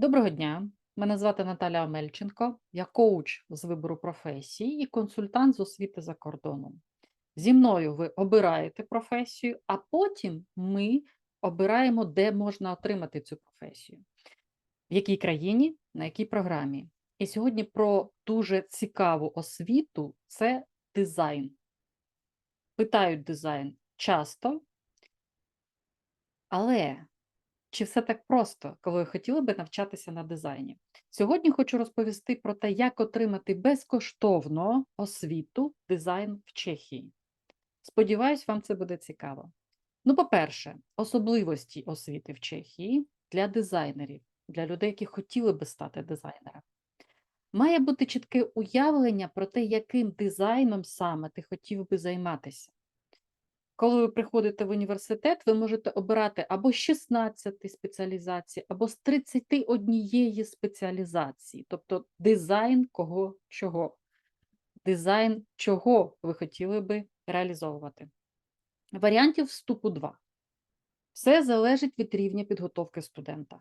Доброго дня. Мене звати Наталя Омельченко. Я коуч з вибору професії і консультант з освіти за кордоном. Зі мною ви обираєте професію, а потім ми обираємо, де можна отримати цю професію, в якій країні, на якій програмі. І сьогодні про дуже цікаву освіту це дизайн. Питають дизайн часто, але чи все так просто, коли хотіли би навчатися на дизайні? Сьогодні хочу розповісти про те, як отримати безкоштовно освіту дизайн в Чехії. Сподіваюсь, вам це буде цікаво. Ну, по-перше, особливості освіти в Чехії для дизайнерів, для людей, які хотіли би стати дизайнерами. Має бути чітке уявлення про те, яким дизайном саме ти хотів би займатися. Коли ви приходите в університет, ви можете обирати або з 16 спеціалізацій, або з 31 спеціалізації, тобто дизайн кого чого. Дизайн чого ви хотіли би реалізовувати. Варіантів вступу 2. Все залежить від рівня підготовки студента.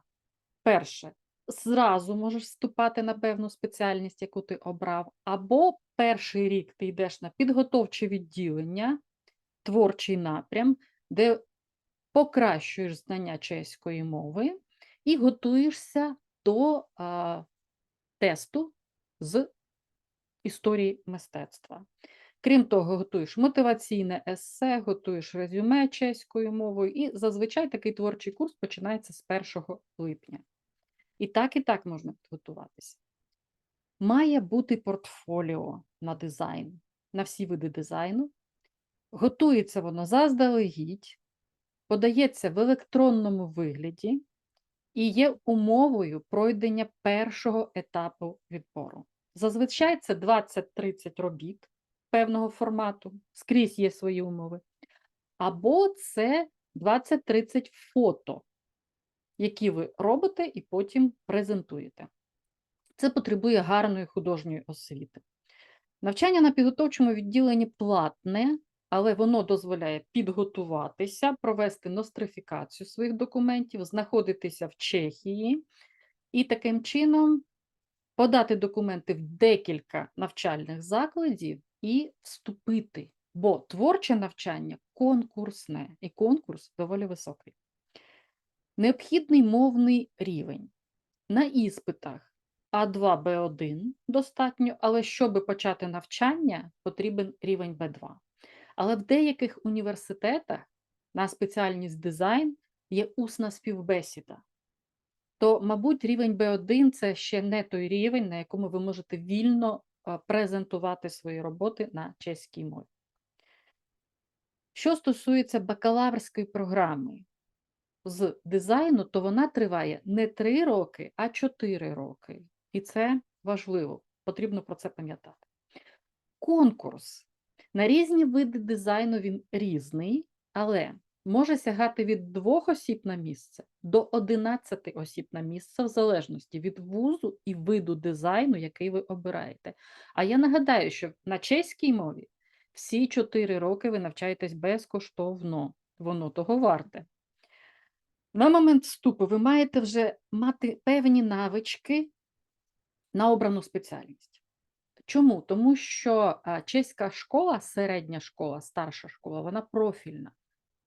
Перше, зразу можеш вступати на певну спеціальність, яку ти обрав, або перший рік ти йдеш на підготовче відділення творчий напрям, де покращуєш знання чеської мови і готуєшся до а, тесту з історії мистецтва. Крім того, готуєш мотиваційне есе, готуєш резюме чеською мовою, і зазвичай такий творчий курс починається з 1 липня. І так, і так можна підготуватися. Має бути портфоліо на дизайн, на всі види дизайну, Готується воно заздалегідь, подається в електронному вигляді і є умовою пройдення першого етапу відбору. Зазвичай це 20-30 робіт певного формату, скрізь є свої умови. Або це 20-30 фото, які ви робите і потім презентуєте. Це потребує гарної художньої освіти. Навчання на підготовчому відділенні платне, але воно дозволяє підготуватися, провести нострифікацію своїх документів, знаходитися в Чехії і таким чином подати документи в декілька навчальних закладів і вступити, бо творче навчання конкурсне, і конкурс доволі високий. Необхідний мовний рівень. На іспитах А2, Б1 достатньо, але щоб почати навчання, потрібен рівень Б2. Але в деяких університетах на спеціальність дизайн є усна співбесіда. То, мабуть, рівень B1 це ще не той рівень, на якому ви можете вільно презентувати свої роботи на чеській мові. Що стосується бакалаврської програми з дизайну, то вона триває не 3 роки, а 4 роки. І це важливо, потрібно про це пам'ятати. Конкурс на різні види дизайну він різний, але може сягати від двох осіб на місце до 11 осіб на місце, в залежності від вузу і виду дизайну, який ви обираєте. А я нагадаю, що на чеській мові всі 4 роки ви навчаєтесь безкоштовно, воно того варте. На момент вступу ви маєте вже мати певні навички на обрану спеціальність. Чому? Тому що чеська школа, середня школа, старша школа, вона профільна.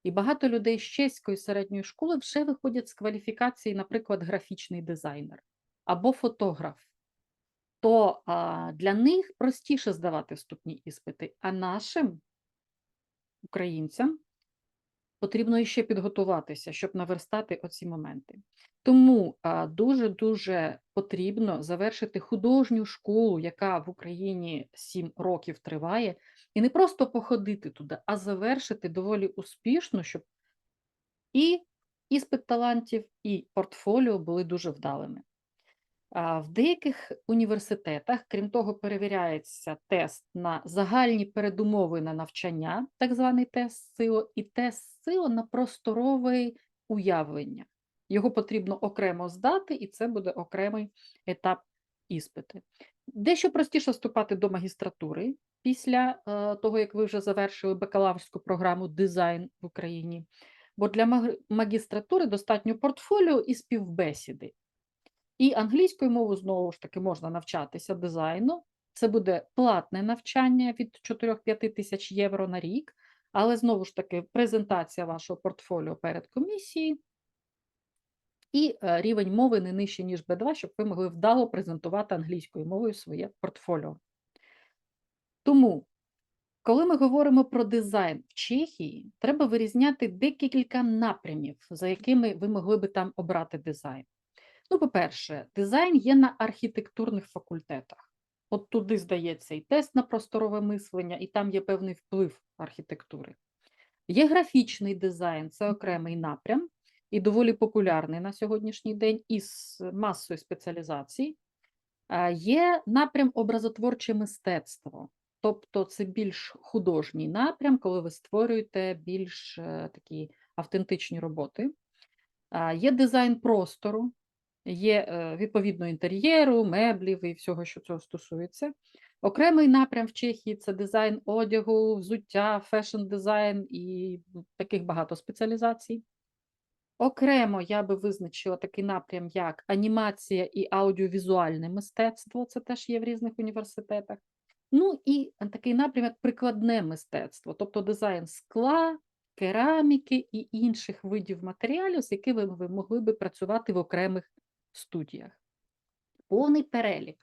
І багато людей з чеської середньої школи вже виходять з кваліфікації, наприклад, графічний дизайнер або фотограф. То а, для них простіше здавати вступні іспити, а нашим українцям потрібно іще підготуватися, щоб наверстати оці моменти. Тому дуже-дуже потрібно завершити художню школу, яка в Україні 7 років триває, і не просто походити туди, а завершити доволі успішно, щоб і іспит талантів, і портфоліо були дуже вдалими. В деяких університетах, крім того, перевіряється тест на загальні передумови на навчання, так званий тест СИО, і тест СИО на просторове уявлення. Його потрібно окремо здати, і це буде окремий етап іспити. Дещо простіше вступати до магістратури після е, того, як ви вже завершили бакалаврську програму дизайн в Україні. Бо для магістратури достатньо портфоліо і співбесіди. І англійською мовою знову ж таки можна навчатися дизайну. Це буде платне навчання від 4-5 тисяч євро на рік, але знову ж таки презентація вашого портфоліо перед комісією і е, рівень мови не нижче, ніж B2, щоб ви могли вдало презентувати англійською мовою своє портфоліо. Тому, коли ми говоримо про дизайн в Чехії, треба вирізняти декілька напрямів, за якими ви могли би там обрати дизайн. Ну, по-перше, дизайн є на архітектурних факультетах. От туди здається і тест на просторове мислення, і там є певний вплив архітектури. Є графічний дизайн, це окремий напрям, і доволі популярний на сьогоднішній день із масою спеціалізацій. Є напрям образотворче мистецтво, тобто це більш художній напрям, коли ви створюєте більш е, такі автентичні роботи. Є дизайн простору, є е, відповідно інтер'єру, меблів і всього, що цього стосується. Окремий напрям в Чехії це дизайн одягу, взуття, фешн-дизайн і таких багато спеціалізацій. Окремо я би визначила такий напрям, як анімація і аудіовізуальне мистецтво, це теж є в різних університетах. Ну і такий напрям, як прикладне мистецтво, тобто дизайн скла, кераміки і інших видів матеріалів, з якими ви могли би працювати в окремих студіях. Повний перелік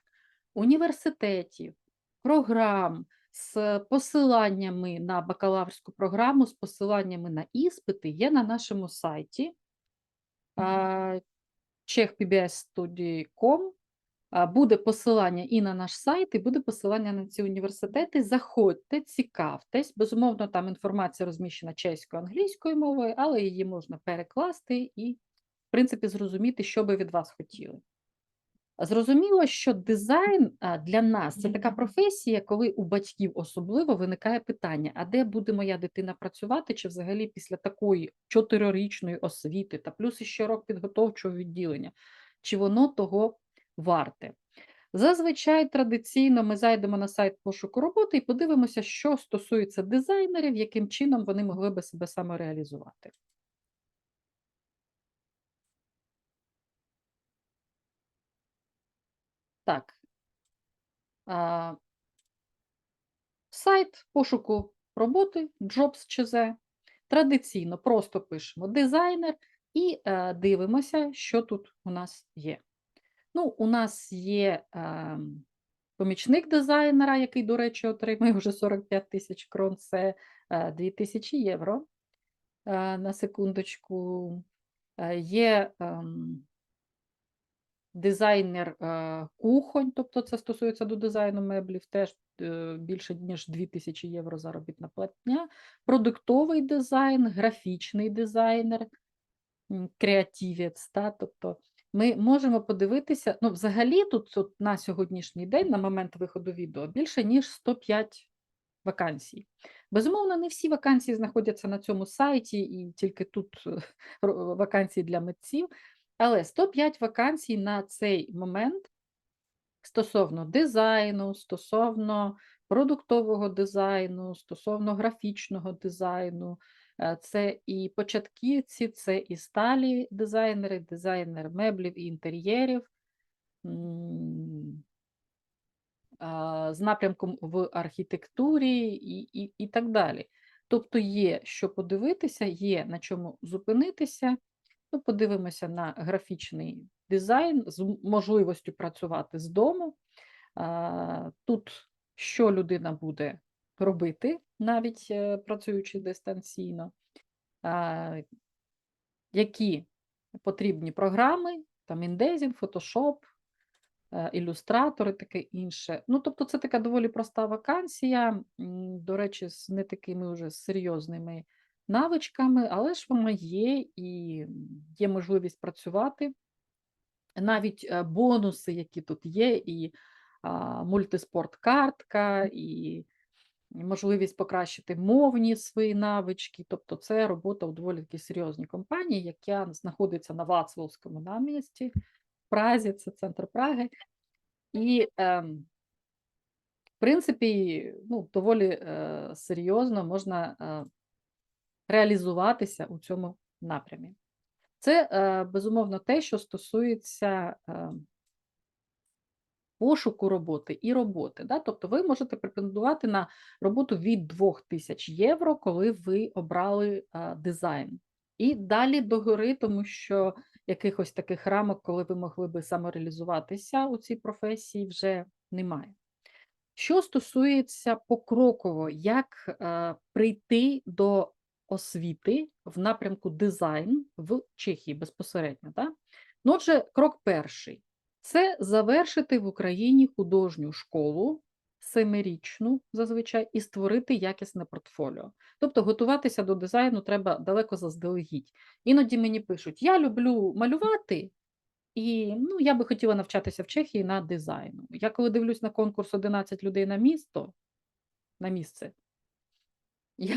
університетів, програм з посиланнями на бакалаврську програму, з посиланнями на іспити є на нашому сайті czechpbsstudy.com. Буде посилання і на наш сайт, і буде посилання на ці університети. Заходьте, цікавтесь. Безумовно, там інформація розміщена чеською англійською мовою, але її можна перекласти і, в принципі, зрозуміти, що би від вас хотіли. Зрозуміло, що дизайн для нас це така професія, коли у батьків особливо виникає питання: а де буде моя дитина працювати, чи взагалі після такої чотирирічної освіти та плюс іще рок підготовчого відділення, чи воно того варте? Зазвичай традиційно ми зайдемо на сайт пошуку роботи і подивимося, що стосується дизайнерів, яким чином вони могли би себе самореалізувати. Так. А, сайт пошуку роботи Jobs.cz. Традиційно просто пишемо дизайнер і е, дивимося, що тут у нас є. Ну, у нас є е, помічник дизайнера, який, до речі, отримує вже 45 тисяч крон, це е, 2 тисячі євро. Е, на секундочку. Е, є е, дизайнер е, кухонь, тобто це стосується до дизайну меблів, теж е, більше ніж 2000 євро заробітна платня, продуктовий дизайн, графічний дизайнер, креативець, та, тобто ми можемо подивитися, ну, взагалі тут от, на сьогоднішній день, на момент виходу відео, більше ніж 105 вакансій. Безумовно, не всі вакансії знаходяться на цьому сайті, і тільки тут е, вакансії для митців. Але 105 вакансій на цей момент стосовно дизайну, стосовно продуктового дизайну, стосовно графічного дизайну. Е, Це і початківці, це і сталі дизайнери, дизайнер меблів і інтер'єрів. з напрямком в архітектурі і, і, і так далі. Тобто є що подивитися, є на чому зупинитися. Ну, подивимося на графічний дизайн з можливістю працювати з дому. Тут що людина буде робити, навіть е, працюючи дистанційно, які потрібні програми, там індезінг, Photoshop, е, ілюстратори, таке інше. Ну, тобто, це така доволі проста вакансія, до речі, з не такими вже серйозними навичками, але ж вона є і є можливість працювати. Навіть е, бонуси, які тут є, і мультиспорт-картка, і можливість покращити мовні свої навички. Тобто, це робота у доволі такій серйозній компанії, яка знаходиться на Вацлавському намісті в Празі, це центр Праги. І, ем, в принципі, ну, доволі е, серйозно можна е, реалізуватися у цьому напрямі. Це, е, безумовно, те, що стосується е, пошуку роботи і роботи. Тобто ви можете претендувати на роботу від 2000 євро, коли ви обрали е, дизайн. І далі догори, тому що якихось таких рамок, коли ви могли би самореалізуватися у цій професії, вже немає. Що стосується покроково, як прийти до освіти в напрямку дизайн в Чехії безпосередньо. Да? Ну, отже, крок перший це завершити в Україні художню школу семирічну зазвичай і створити якісне портфоліо. Тобто готуватися до дизайну треба далеко заздалегідь. Іноді мені пишуть: я люблю малювати. І ну, я би хотіла навчатися в Чехії на дизайну. Я коли дивлюсь на конкурс 11 людей на місто, на місце, я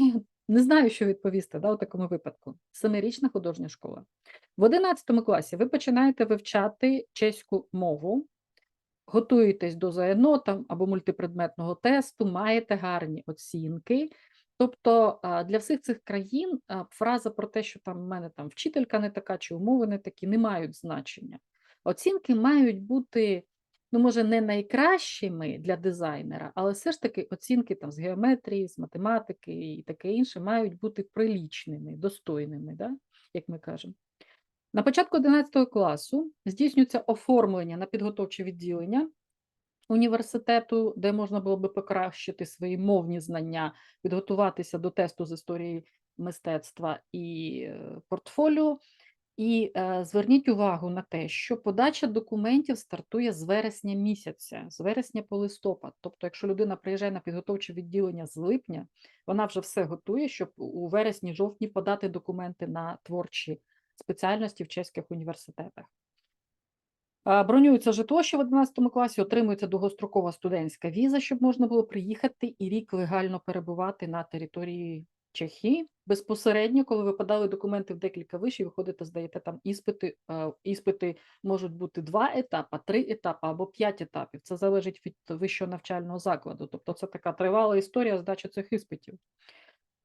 не знаю, що відповісти да, у такому випадку. Семирічна художня школа. В 11 класі ви починаєте вивчати чеську мову, готуєтесь до ЗНО там, або мультипредметного тесту, маєте гарні оцінки. Тобто для всіх цих країн фраза про те, що там в мене там вчителька не така, чи умови не такі, не мають значення. Оцінки мають бути, ну, може, не найкращими для дизайнера, але все ж таки оцінки там з геометрії, з математики і таке інше мають бути прилічними, достойними, да? як ми кажемо. На початку 11 класу здійснюється оформлення на підготовче відділення університету, де можна було би покращити свої мовні знання, підготуватися до тесту з історії мистецтва і е, портфоліо. І е, зверніть увагу на те, що подача документів стартує з вересня місяця, з вересня по листопад. Тобто, якщо людина приїжджає на підготовче відділення з липня, вона вже все готує, щоб у вересні-жовтні подати документи на творчі спеціальності в чеських університетах. Бронюється житло ще в 11 класі, отримується довгострокова студентська віза, щоб можна було приїхати і рік легально перебувати на території Чехії. Безпосередньо, коли ви подали документи в декілька вишів, виходите, здаєте там іспити. Іспити можуть бути два етапи, три етапи або п'ять етапів. Це залежить від вищого навчального закладу. Тобто, це така тривала історія здачі цих іспитів.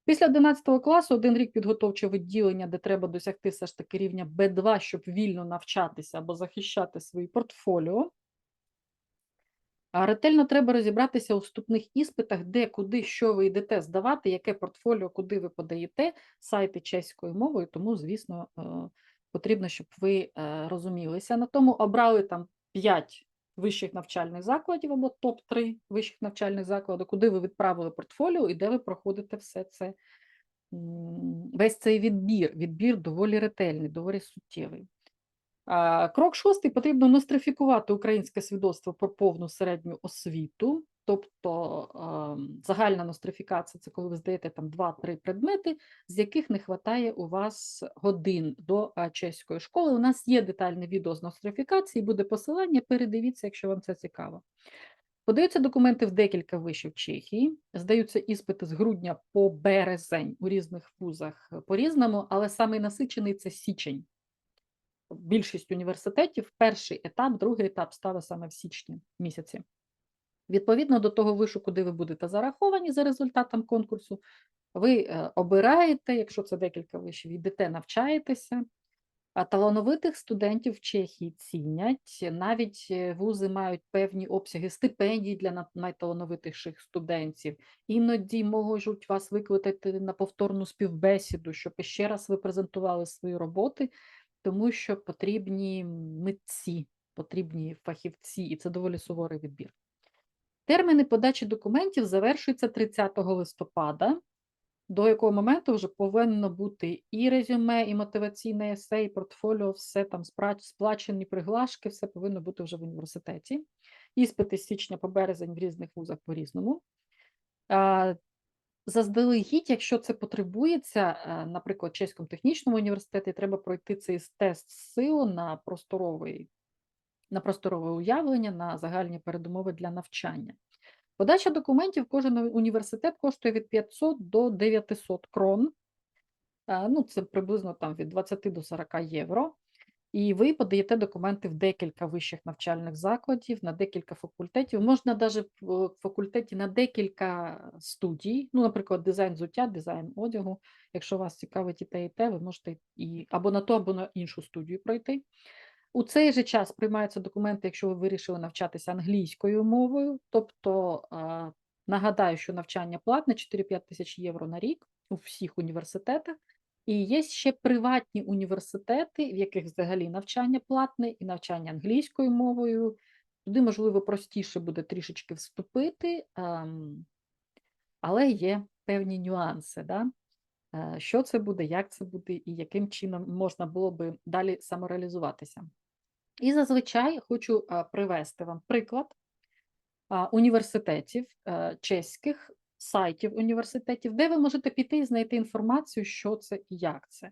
Після 11 класу один рік підготовче відділення, де треба досягти все ж таки рівня Б2, щоб вільно навчатися або захищати свої портфоліо. Ретельно треба розібратися у вступних іспитах, де, куди, що ви йдете здавати, яке портфоліо, куди ви подаєте, сайти чеською мовою, тому, звісно, е, потрібно, щоб ви е, розумілися. На тому обрали там 5 вищих навчальних закладів або топ-3 вищих навчальних закладів, куди ви відправили портфоліо і де ви проходите все це, весь цей відбір. Відбір доволі ретельний, доволі суттєвий. Крок шостий потрібно нострифікувати українське свідоцтво про повну середню освіту. Тобто ем, загальна нострифікація це коли ви здаєте там 2-3 предмети, з яких не вистачає у вас годин до чеської школи. У нас є детальне відео з нострифікації, буде посилання, передивіться, якщо вам це цікаво. Подаються документи в декілька вишів Чехії, здаються іспити з грудня по березень у різних вузах по-різному, але самий насичений це січень. Більшість університетів перший етап, другий етап ставить саме в січні місяці. Відповідно до того вишу, куди ви будете зараховані за результатом конкурсу, ви е, обираєте, якщо це декілька вишів, йдете, навчаєтеся. А талановитих студентів в Чехії цінять, навіть е, вузи мають певні обсяги стипендій для найталановитіших студентів. Іноді можуть вас викликати на повторну співбесіду, щоб ще раз ви презентували свої роботи, тому що потрібні митці, потрібні фахівці, і це доволі суворий відбір. Терміни подачі документів завершуються 30 листопада, до якого моменту вже повинно бути і резюме, і мотиваційне есе, і портфоліо, все там сплачені приглашки, все повинно бути вже в університеті. Іспити з січня по березень в різних вузах по-різному. Заздалегідь, якщо це потребується, наприклад, Чеському технічному університеті треба пройти цей тест сил на просторовий на просторове уявлення, на загальні передумови для навчання. Подача документів кожен університет коштує від 500 до 900 крон, ну це приблизно там від 20 до 40 євро. І ви подаєте документи в декілька вищих навчальних закладів, на декілька факультетів. Можна навіть в факультеті на декілька студій, ну, наприклад, дизайн взуття, дизайн одягу. Якщо вас цікавить і те, і те, ви можете і або на ту, або на іншу студію пройти. У цей же час приймаються документи, якщо ви вирішили навчатися англійською мовою. Тобто, нагадаю, що навчання платне 4-5 тисяч євро на рік у всіх університетах. І є ще приватні університети, в яких взагалі навчання платне і навчання англійською мовою. Туди, можливо, простіше буде трішечки вступити, ем, але є певні нюанси. Да? Е, Що це буде, як це буде і яким чином можна було би далі самореалізуватися. І зазвичай хочу привести вам приклад університетів е, чеських, сайтів університетів, де ви можете піти і знайти інформацію, що це і як це.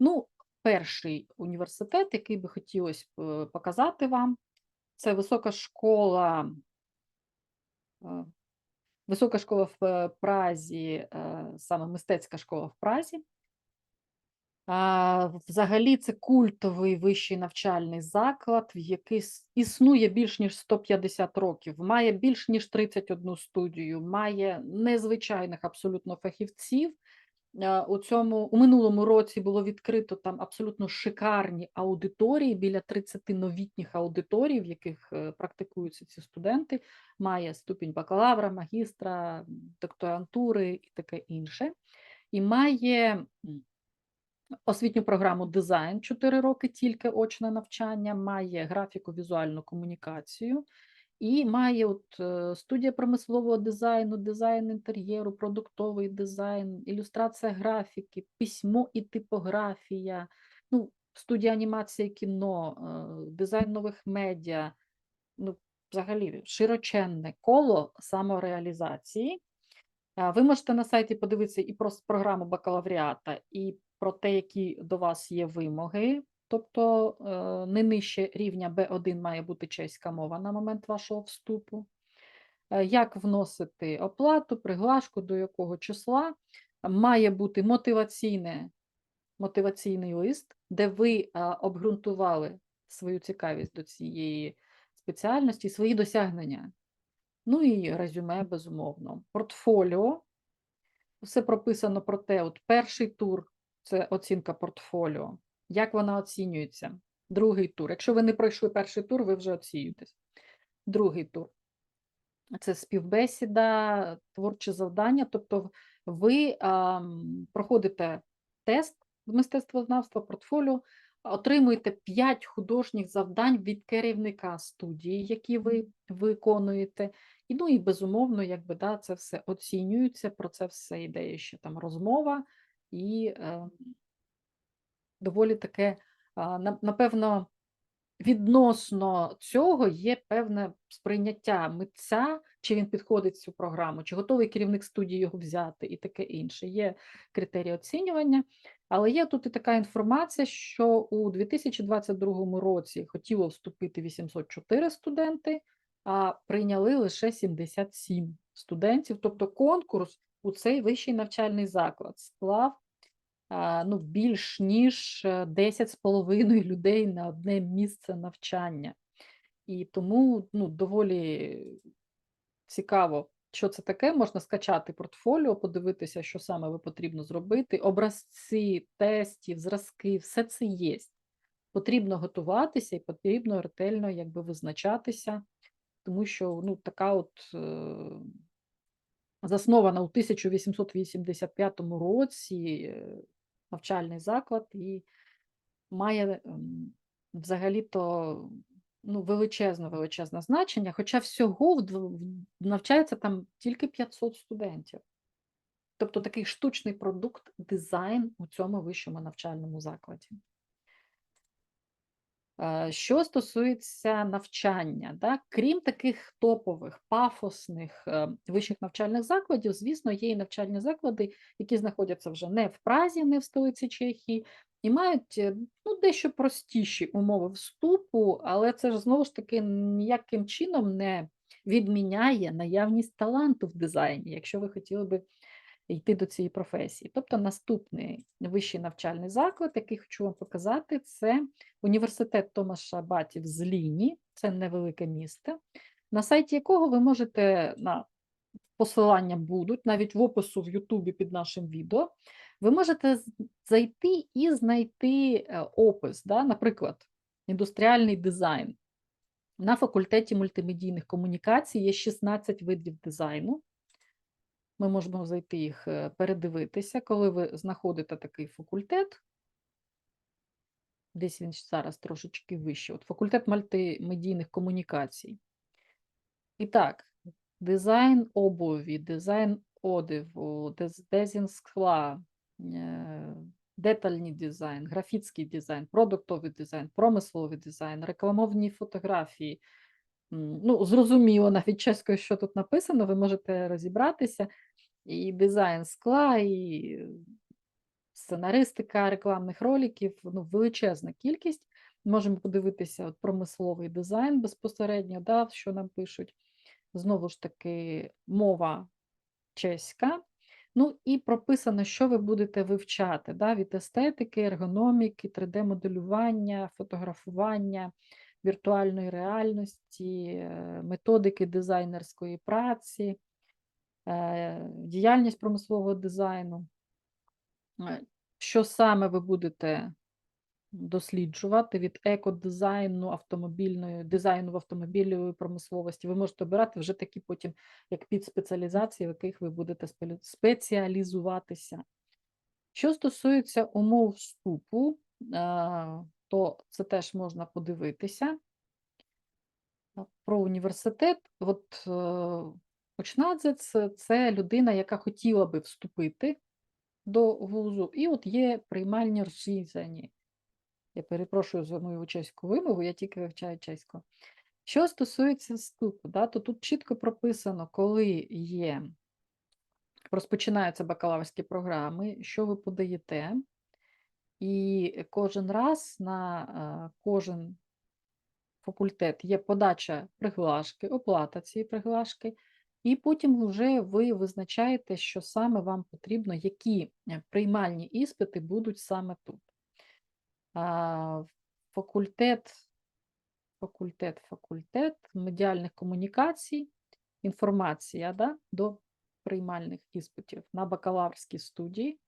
Ну, перший університет, який би хотілося е, показати вам, це висока школа, е, висока школа в е, Празі, саме мистецька школа в Празі. Взагалі, це культовий вищий навчальний заклад, який існує більш ніж 150 років, має більш ніж 31 студію, має незвичайних абсолютно фахівців. Е, У цьому у минулому році було відкрито там абсолютно шикарні аудиторії, біля 30 новітніх аудиторій, в яких е, практикуються ці студенти. Має ступінь бакалавра, магістра, докторантури і таке інше. І має освітню програму дизайн 4 роки, тільки очне навчання, має графіку візуальну комунікацію. І має от е, студія промислового дизайну, дизайн інтер'єру, продуктовий дизайн, ілюстрація графіки, письмо і типографія, ну, студія анімації кіно, е, дизайн нових медіа, ну, взагалі широченне коло самореалізації. Ви можете на сайті подивитися і про програму бакалавріата, і про те, які до вас є вимоги. Тобто е, не нижче рівня B1 має бути чеська мова на момент вашого вступу. Е, Як вносити оплату, приглашку, до якого числа. Має бути мотиваційне, мотиваційний лист, де ви обґрунтували свою цікавість до цієї спеціальності, свої досягнення. Ну і резюме, безумовно. Портфоліо. Все прописано про те, от перший тур це оцінка портфоліо. Як вона оцінюється? Другий тур. Якщо ви не пройшли перший тур, ви вже оцінюєтесь. Другий тур. Це співбесіда, творче завдання. Тобто ви а, проходите тест з мистецтвознавства, портфоліо, отримуєте 5 художніх завдань від керівника студії, які ви виконуєте. І, ну і безумовно, якби да, це все оцінюється, про це все йде ще там розмова, і е, доволі таке, напевно, відносно цього є певне сприйняття митця, чи він підходить цю програму, чи готовий керівник студії його взяти, і таке інше. Є критерії оцінювання. Але є тут і така інформація, що у 2022 році хотіло вступити 804 студенти, а прийняли лише 77 студентів. Тобто конкурс у цей вищий навчальний заклад склав ну, більш ніж е, 10,5 людей на одне місце навчання. І тому ну, доволі цікаво, що це таке. Можна скачати портфоліо, подивитися, що саме ви потрібно зробити. Образці, тестів, зразки, все це є. Потрібно готуватися і потрібно ретельно якби, визначатися, тому що ну, така от. е, Заснована у 1885 році е, навчальний заклад і має ем, взагалі-то ну, величезне величезне значення, хоча всього навчається там тільки 500 студентів. Тобто такий штучний продукт, дизайн у цьому вищому навчальному закладі. Е, Що стосується навчання, да, крім таких топових, пафосних е, вищих навчальних закладів, звісно, є і навчальні заклади, які знаходяться вже не в Празі, не в столиці Чехії, і мають е, ну, дещо простіші умови вступу, але це ж знову ж таки ніяким чином не відміняє наявність таланту в дизайні. Якщо ви хотіли би йти до цієї професії. Тобто наступний вищий навчальний заклад, який хочу вам показати, це університет Томаша Батів з Ліні, це невелике місто, на сайті якого ви можете на посилання будуть навіть в опису в Ютубі під нашим відео. Ви можете зайти і знайти е, опис, да, наприклад, індустріальний дизайн. На факультеті мультимедійних комунікацій є 16 видів дизайну. Ми можемо зайти їх е, передивитися, коли ви знаходите такий факультет. Десь він зараз трошечки вище. От факультет мультимедійних комунікацій. І так, дизайн обуві, дизайн дез- дизайн скла, е, детальний дизайн, графічний дизайн, продуктовий дизайн, промисловий дизайн, рекламовні фотографії. Ну, зрозуміло, навіть чеською, що тут написано, ви можете розібратися. І дизайн скла, і сценаристика рекламних роликів, ну, величезна кількість. Можемо подивитися от промисловий дизайн безпосередньо, да, що нам пишуть. Знову ж таки, мова чеська. Ну і прописано, що ви будете вивчати да, від естетики, ергономіки, 3D-моделювання, фотографування, віртуальної реальності, е, методики дизайнерської праці, е, діяльність промислового дизайну. Е, Що саме ви будете досліджувати від екодизайну, автомобільної дизайну в автомобільної промисловості. Ви можете обирати вже такі потім як підспеціалізації, в яких ви будете спеціалізуватися. Що стосується умов вступу, то це теж можна подивитися. Про університет. От е, Очнадзе це, це людина, яка хотіла би вступити до вузу, і от є приймальні розрізані. Я перепрошую за мою чеську вимову, я тільки вивчаю чеську. Що стосується вступу, да, то тут чітко прописано, коли є, розпочинаються бакалаврські програми, що ви подаєте, і кожен раз на е, кожен факультет є подача приглашки, оплата цієї приглашки, і потім вже ви визначаєте, що саме вам потрібно, які е, приймальні іспити будуть саме тут. Факультет, факультет, факультет медіальних комунікацій, інформація да, до приймальних іспитів на бакалаврській студії.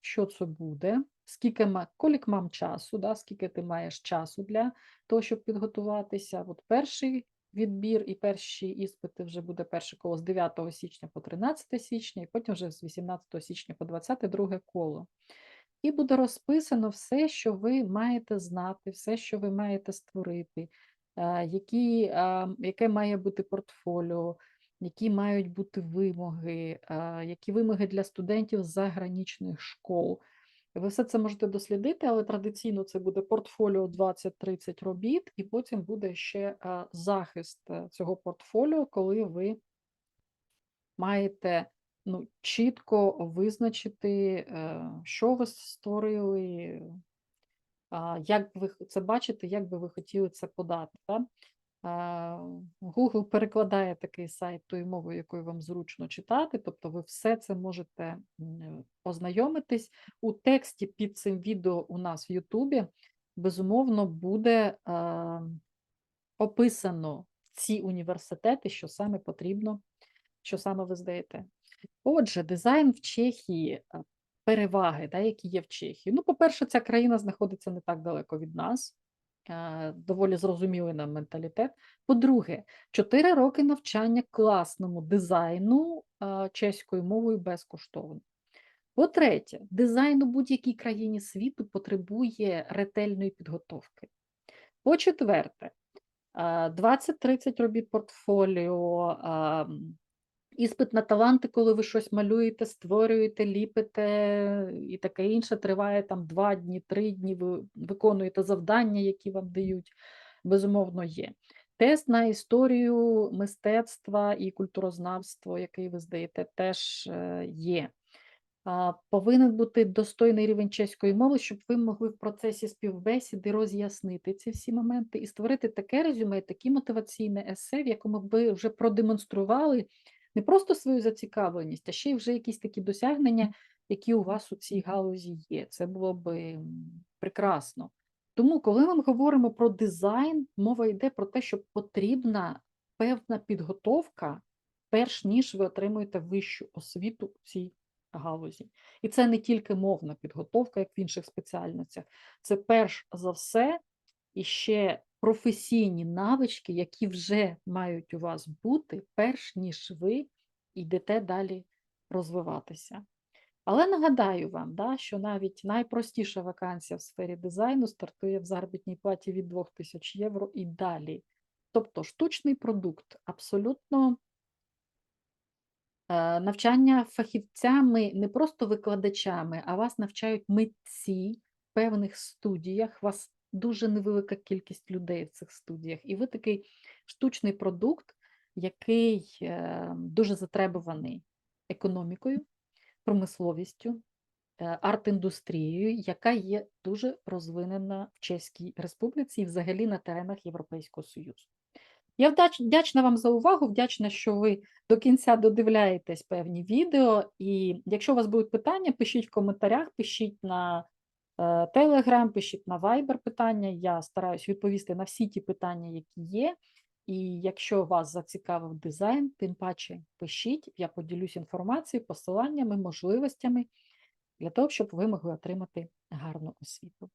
Що це буде? Скільки ма, колік мам часу, да, скільки ти маєш часу для того, щоб підготуватися? От перший відбір і перші іспити вже буде перше коло з 9 січня по 13 січня, і потім вже з 18 січня по 22 коло. І буде розписано все, що ви маєте знати, все, що ви маєте створити, е, які, е, яке має бути портфоліо, які мають бути вимоги, які вимоги для студентів з заграничних школ. Ви все це можете дослідити, але традиційно це буде портфоліо 20-30 робіт, і потім буде ще захист е, цього портфоліо, коли ви маєте ну, чітко визначити, е, що ви створили, як ви це бачите, як би ви хотіли це подати. Да? Google перекладає такий сайт тою мовою, якою вам зручно читати, тобто ви все це можете ознайомитись. У тексті під цим відео у нас в Ютубі, безумовно, буде описано ці університети, що саме потрібно, що саме ви здаєте. Отже, дизайн в Чехії, переваги, да, які є в Чехії. Ну, по-перше, ця країна знаходиться не так далеко від нас, доволі зрозумілий нам менталітет. По-друге, 4 роки навчання класному дизайну чеською мовою безкоштовно. По-третє, дизайн у будь-якій країні світу потребує ретельної підготовки. По-четверте, 20-30 робіт портфоліо, а, м, іспит на таланти, коли ви щось малюєте, створюєте, ліпите і таке інше, триває там 2 дні, 3 дні, ви виконуєте завдання, які вам дають, безумовно, є. Тест на історію мистецтва і культурознавство, який ви здаєте, теж е, є. Повинен бути достойний рівень чеської мови, щоб ви могли в процесі співбесіди роз'яснити ці всі моменти і створити таке резюме, такі мотиваційне есе, в якому ви вже продемонстрували не просто свою зацікавленість, а ще й вже якісь такі досягнення, які у вас у цій галузі є. Це було би прекрасно. Тому, коли ми говоримо про дизайн, мова йде про те, що потрібна певна підготовка, перш ніж ви отримуєте вищу освіту у цій галузі. І це не тільки мовна підготовка, як в інших спеціальностях, це перш за все і ще професійні навички, які вже мають у вас бути, перш ніж ви йдете далі розвиватися. Але нагадаю вам, да, що навіть найпростіша вакансія в сфері дизайну стартує в заробітній платі від 2000 євро і далі. Тобто штучний продукт абсолютно е, навчання фахівцями, не просто викладачами, а вас навчають митці в певних студіях. Вас дуже невелика кількість людей в цих студіях. І ви такий штучний продукт, який е, дуже затребуваний економікою, промисловістю, е, арт-індустрією, яка є дуже розвинена в Чеській Республіці і взагалі на теренах Європейського Союзу. Я вдячна вам за увагу, вдячна, що ви до кінця додивляєтесь певні відео. І якщо у вас будуть питання, пишіть в коментарях, пишіть на Telegram, пишіть на Viber питання. Я стараюсь відповісти на всі ті питання, які є. І якщо вас зацікавив дизайн, тим паче пишіть, я поділюсь інформацією, посиланнями, можливостями для того, щоб ви могли отримати гарну освіту.